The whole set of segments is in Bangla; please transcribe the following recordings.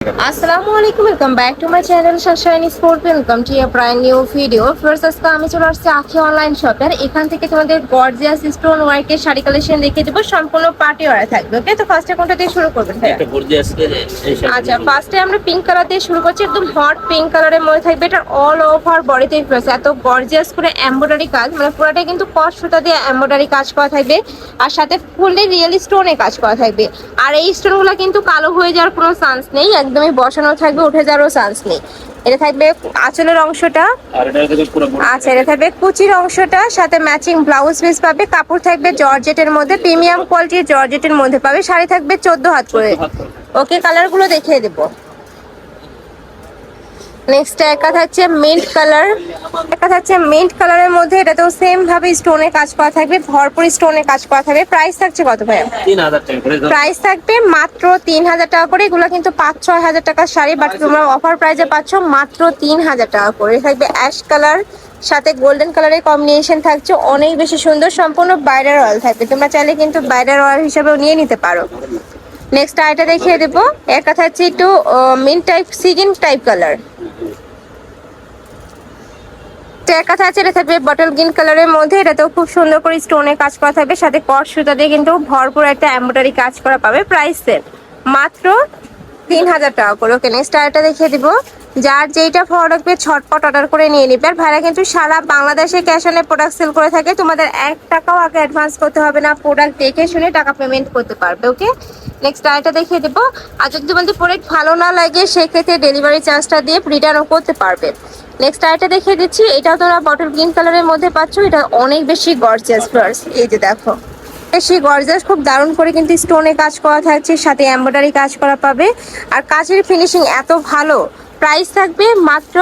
আসসালামু আলাইকুম welcome back to my channel Sunshine Sport welcome to a brand new video first আজকে আমি চলে আসছি আখি অনলাইন শপে আর এখান থেকে তোমাদের গর্জিয়াস স্টোন ওয়ার্কের শাড়ি কালেকশন দেখিয়ে দেবো। সম্পূর্ণ পার্টি ওয়ার থাকবে ওকে তো ফার্স্টে কোনটা দিয়ে শুরু শাড়ি আচ্ছা ফার্স্টে আমরা পিঙ্ক কালার দিয়ে শুরু করছি। একদম হট পিঙ্ক কালারের মধ্যে থাকবে। এটা অল ওভার বডিতে ফেস এত গর্জিয়াস করে এমব্রয়ডারি কাজ। মানে পুরোটাই কিন্তু কস সুতা দিয়ে এমব্রয়ডারি কাজ করা থাকবে। আর সাথে ফুললি রিয়েল স্টোনে কাজ করা থাকবে। আর এই স্টোনগুলো কিন্তু কালো হয়ে যাওয়ার কোনো চান্স নেই। একদমই বসানো থাকবে উঠে যাওয়ারও চান্স নেই। এটা থাকবে আঁচলের অংশটা। আচ্ছা এটা থাকবে কুচির অংশটা সাথে ম্যাচিং ব্লাউজ পিস পাবে কাপড় থাকবে জর্জেটের মধ্যে প্রিমিয়াম কোয়ালিটির জর্জেটের মধ্যে পাবে শাড়ি থাকবে চোদ্দ হাত করে। হাত করে। ওকে কালারগুলো দেখিয়ে দেবো। নেক্সট একা থাকছে মিন্ট কালার একা থাকছে মিন্ট কালারের মধ্যে এটাতেও সেম ভাবে স্টোনে কাজ করা থাকবে ভরপুর স্টোনে কাজ করা থাকবে। প্রাইস থাকছে কত দাও। প্রাইস থাকবে মাত্র তিন হাজার টাকা করে। এগুলো কিন্তু পাঁচ ছয় হাজার টাকার শাড়ি বাট তোমরা অফার প্রাইসে পাচ্ছ মাত্র তিন হাজার টাকা করে। থাকবে অ্যাশ কালার সাথে গোল্ডেন কালারের কম্বিনেশন থাকছে। অনেক বেশি সুন্দর সম্পূর্ণ বাইরের অয়েল থাকবে। তোমরা চাইলে কিন্তু বাইরের অয়েল হিসেবেও নিয়ে নিতে পারো। নেক্সট আইটা দেখিয়ে দেবো। এর কথা হচ্ছে একটু mint type sea green type colour এক কথা আছে, এটা থাকবে বটল গ্রিন কালারের মধ্যে। এটাতেও খুব সুন্দর করে স্টোনে কাজ করা থাকবে। সাথে কট সুতা দিয়ে কিন্তু ভরপুর একটা এম্ব্রয়ডারি কাজ করা পাবে প্রাইস সেট মাত্র তিন হাজার টাকা করে। ওকে নেক্সট আরেকটা দেখিয়ে দিব। যার যেইটা ভালো লাগবে ছটপট অর্ডার করে নিয়ে নিবে। আর ভাইরা কিন্তু সারা বাংলাদেশে ক্যাশ অনে প্রোডাক্ট সেল করে থাকে। তোমাদের এক টাকাও আগে অ্যাডভান্স করতে হবে না। প্রোডাক্ট দেখে শুনে টাকা পেমেন্ট করতে পারবে ওকে নেক্সট আরেকটা দেখিয়ে দেবো। আর যদি তোমাদের প্রোডাক্ট ভালো না লাগে, সেক্ষেত্রে ডেলিভারি চার্জটা দিয়ে রিটার্নও করতে পারবে। নেক্সট আরেকটা দেখিয়ে দিচ্ছি। এটা তোমরা বটল গ্রিন কালারের মধ্যে পাচ্ছ। এটা অনেক বেশি গর্জিয়াস ফার্স এই যে দেখো। বেশি গর্জাস খুব দারুণ করে কিন্তু স্টোনে কাজ করা থাকছে, সাথে এমব্রয়ডারি কাজ করা পাবে। আর কাজের ফিনিশিং এত ভালো প্রাইস থাকবে মাত্র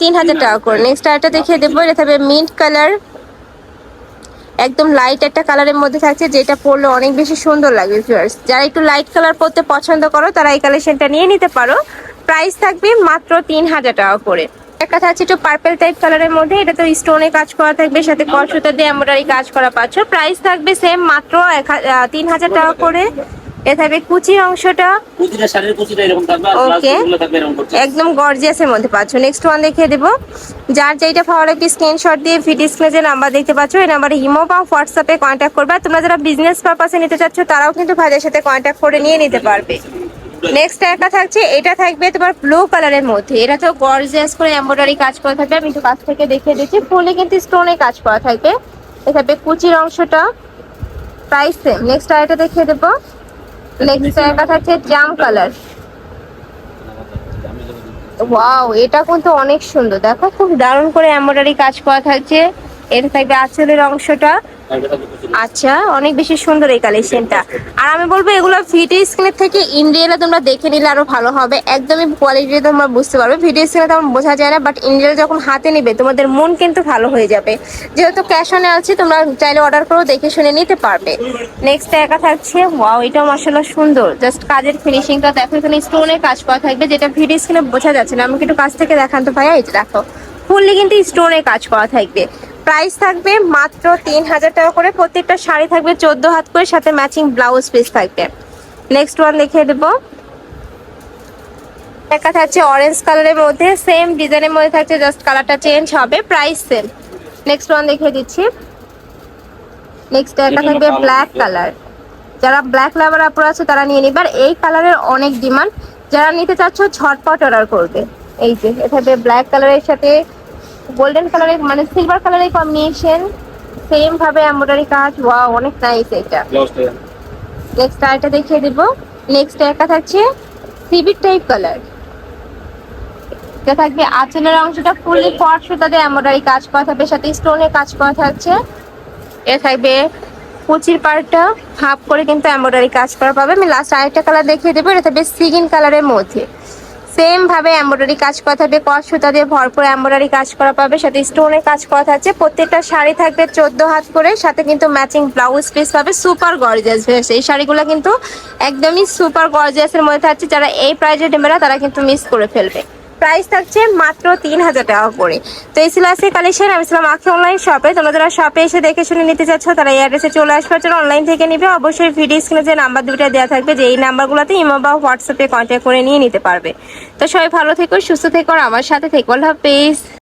তিন হাজার টাকা করে। নেক্সট আরেকটা দেখিয়ে দেবো, এটা থাকবে মিন্ট কালার একদম লাইট একটা কালারের মধ্যে থাকছে, যেটা পরলে অনেক বেশি সুন্দর লাগবে ভিউয়ার্স যারা একটু লাইট কালার পরতে পছন্দ করো, তারা এই কালেকশনটা নিয়ে নিতে পারো। প্রাইস থাকবে মাত্র তিন হাজার টাকা করে। একটা থাকছে একটু পার্পেল টাইপ কালারের মধ্যে, এটা তো স্টোনে কাজ করা থাকবে, সাথে কলসুতা দিয়ে এমব্রয়ডারি কাজ করা পাচ্ছ। প্রাইস থাকবে সেম মাত্র তিন হাজার টাকা করে। এ থাকবে কুচির অংশটা। প্রতিটা শাড়ির কুচিটা এরকম থাকবে আর. ব্লাউজগুলো থাকবে এরকম করছে একদম গর্জিয়াসের মধ্যে পাচ্ছ। নেক্সট ওয়ান দেখিয়ে দেবো। যার যেটা ভালো লাগবে স্ক্রিনশট দিয়ে ভিডিও স্ক্রিনে যে নাম্বার দেখতে পাচ্ছ। এই নাম্বারে ইমো বা হোয়াটসঅ্যাপে কন্ট্যাক্ট করবে। আর তোমরা যারা বিজনেস পারপাসে নিতে চাচ্ছ তারাও কিন্তু ভাইদের সাথে কন্ট্যাক্ট করে নিয়ে নিতে পারবে। নেক্সট একটা থাকছে। এটা থাকবে তোমার ব্লু কালারের মধ্যে। এটা তো গর্জিয়াস করে এমব্রয়ডারি কাজ করা থাকবে। আমি একটু কাছ থেকে দেখিয়ে দিচ্ছি। ফুলে কিন্তু স্টোনে কাজ করা থাকবে। এটা থাকবে কুচির অংশটা। প্রাইস সেম নেক্সট আরেকটা দেখিয়ে দেবো। নেক্সট কথা হচ্ছে জাম কালার। ওয়াও, এটা কিন্তু অনেক সুন্দর। দেখো, খুব দারুণ করে এমব্রয়ডারি কাজ করা থাকছে। এটা থাকবে আঁচলের অংশটা। এটা। আচ্ছা অনেক বেশি সুন্দর এই কালেকশনটা আর আমি বলব, এগুলো ভিডিও স্ক্রিনের থেকে ইন্ডিয়ালে তোমরা দেখে নিলে আরও ভালো হবে। একদমই কোয়ালিটি তোমরা বুঝতে পারবে। ভিডিও স্ক্রিনে তেমন বোঝা যায় না বাট ইন্ডিয়ালে যখন হাতে নিবে, তোমাদের মন কিন্তু ভালো হয়ে যাবে। যেহেতু ক্যাশ অনে আছে, তোমরা চাইলে অর্ডার করো দেখে শুনে নিতে পারবে। নেক্সট একা থাকছে ওয়াও এটাও মাসাল্লাহ সুন্দর। জাস্ট কাজের ফিনিশিংটা দেখো, এখানে স্টোনে কাজ করা থাকবে, যেটা ভিডিও স্ক্রিনে বোঝা যাচ্ছে না। আমাকে একটু কাছ থেকে দেখান তো ভাইয়া, এই দেখো। ফুললি কিন্তু স্টোনে কাজ করা থাকবে। প্রাইস থাকবে মাত্র তিন হাজার টাকা করে। প্রত্যেকটা শাড়ি থাকবে চোদ্দ হাত করে সাথে ম্যাচিং ব্লাউজ পিস থাকবে। নেক্সট ওয়ান দেখিয়ে দেবো। একটা থাকছে অরেঞ্জ কালারের মধ্যে সেম ডিজাইনের মধ্যে থাকছে জাস্ট কালারটা চেঞ্জ হবে প্রাইস সেম নেক্সট ওয়ান দেখিয়ে দিচ্ছি। নেক্সট একটা থাকবে ব্ল্যাক কালার যারা ব্ল্যাক লাভার আপুর আছে তারা নিয়ে নিবে। আর এই কালারের অনেক ডিমান্ড যারা নিতে চাচ্ছ ঝটপট অর্ডার করবে। এই যে এটা ব্ল্যাক কালারের সাথে গোল্ডেন কালারের মানে সিলভার কালারের কম্বিনেশন সেম ভাবে এমব্রয়ডারি কাজ। ওয়াও অনেক নাইস এটা। নেক্সট আরেকটা দেখিয়ে দিব। নেক্সট একটা থাকছে সিভিট টাইপ কালার এটা থাকবে আঁচলের অংশটা ফুললি ফট সুতা দিয়ে এমব্রয়ডারি কাজ করা থাকবে সাথে স্টোনের কাজ করা থাকছে। এ থাকবে কুচির পার্টটা হাফ করে কিন্তু এমব্রয়ডারি কাজ করা পাবে। আমি লাস্ট আরেকটা কালার দেখিয়ে দেবো এটা থাকবে সিগিন কালারের মধ্যে। সেম ভাবে এমব্রয়ডারি কাজ করা থাকবে কস সুতা দিয়ে ভরপুর এমব্রয়ডারি কাজ করা পাবে, সাথে স্টোনের কাজ করা থাকছে, প্রত্যেকটা শাড়ি থাকবে চোদ্দ হাত করে, সাথে কিন্তু ম্যাচিং ব্লাউজ পিস পাবে সুপার গর্জিয়াস এই শাড়িগুলো কিন্তু একদমই সুপার গর্জিয়াসের মধ্যে থাকছে, যারা এই প্রাইজে নেবে তারা কিন্তু মিস করে ফেলবে। প্রাইস থাকছে মাত্র তিন হাজার টাকা করে। তো এই ছিল আজকে কালেকশন আমি ছিলাম আখি অনলাইন শপে তোমরা যারা শপে এসে দেখে শুনে নিতে চাচ্ছ, তারা এই অ্যাড্রেসে চলে আসবার জন্য অনলাইন থেকে নিবে। অবশ্যই ভিডিও স্ক্রিনে যে নাম্বার দুটো দেওয়া থাকবে যে এই নাম্বারগুলোতে ইমো বা হোয়াটসঅ্যাপে কন্ট্যাক্ট করে নিয়ে নিতে পারবে। তো সবাই ভালো থেকো, সুস্থ থেকো, আর আমার সাথে থেকো। আল্লাহ হাফেজ।